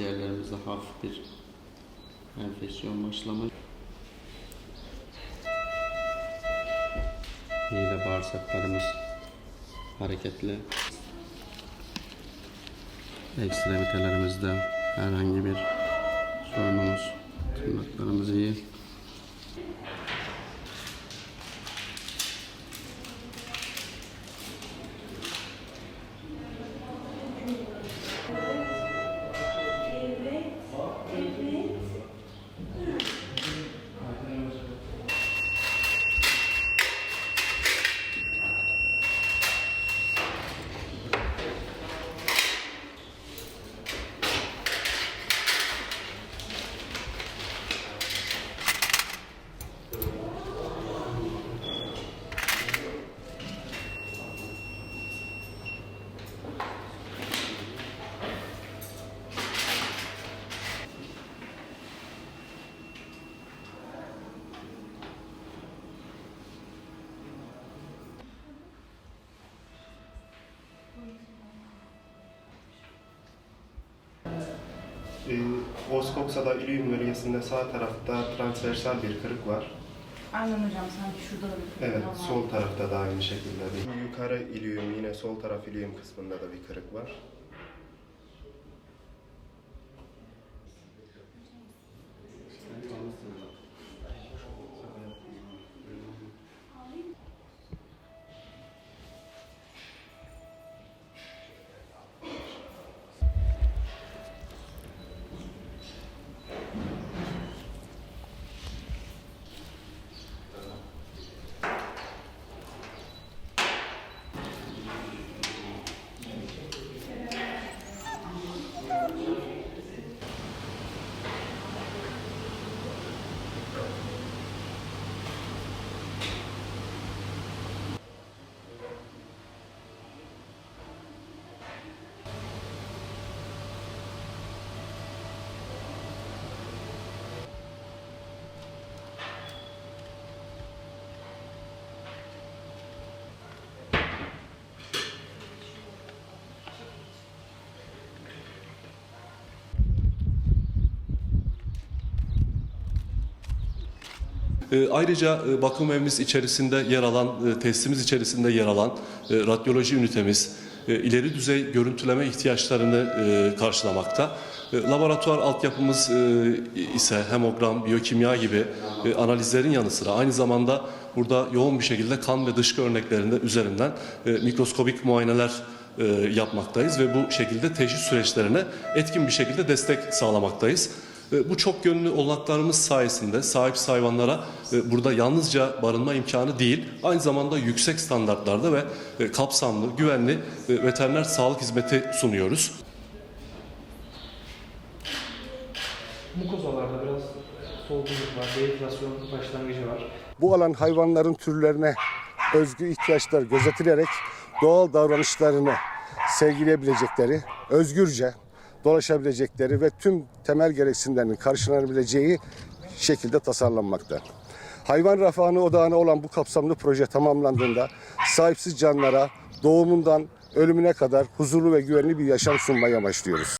Ülkemizde hafif bir enfeksiyon başlamış. Mide bağırsaklarımız hareketli. Ekstremitelerimizde herhangi bir sorunumuz, tırnaklarımız iyi. E, Oskoksa'da ilium bölgesinde sağ tarafta transversal bir kırık var. Aynen hocam sanki şurada da bir Evet, kırıklığı var. sol tarafta da aynı şekilde bir. Yukarı ilium yine sol taraf ilium kısmında da bir kırık var. E, Ayrıca e, bakım evimiz içerisinde yer alan, e, tesisimiz içerisinde yer alan e, radyoloji ünitemiz e, ileri düzey görüntüleme ihtiyaçlarını e, karşılamakta. E, Laboratuvar altyapımız e, ise hemogram, biyokimya gibi e, analizlerin yanı sıra aynı zamanda burada yoğun bir şekilde kan ve dışkı örneklerinde üzerinden e, mikroskobik muayeneler e, yapmaktayız ve bu şekilde teşhis süreçlerine etkin bir şekilde destek sağlamaktayız. Bu çok yönlü olanaklarımız sayesinde sahipsiz hayvanlara e, burada yalnızca barınma imkanı değil, aynı zamanda yüksek standartlarda ve e, kapsamlı, güvenli e, veteriner sağlık hizmeti sunuyoruz. Mukozalarda biraz solgunluk var, dehidrasyon başlangıcı var. Bu alan hayvanların türlerine özgü ihtiyaçlar gözetilerek doğal davranışlarını sergileyebilecekleri, özgürce dolaşabilecekleri ve tüm temel gereksinimlerinin karşılanabileceği şekilde tasarlanmakta. Hayvan refahını odağına olan bu kapsamlı proje tamamlandığında sahipsiz canlara doğumundan ölümüne kadar huzurlu ve güvenli bir yaşam sunmayı amaçlıyoruz.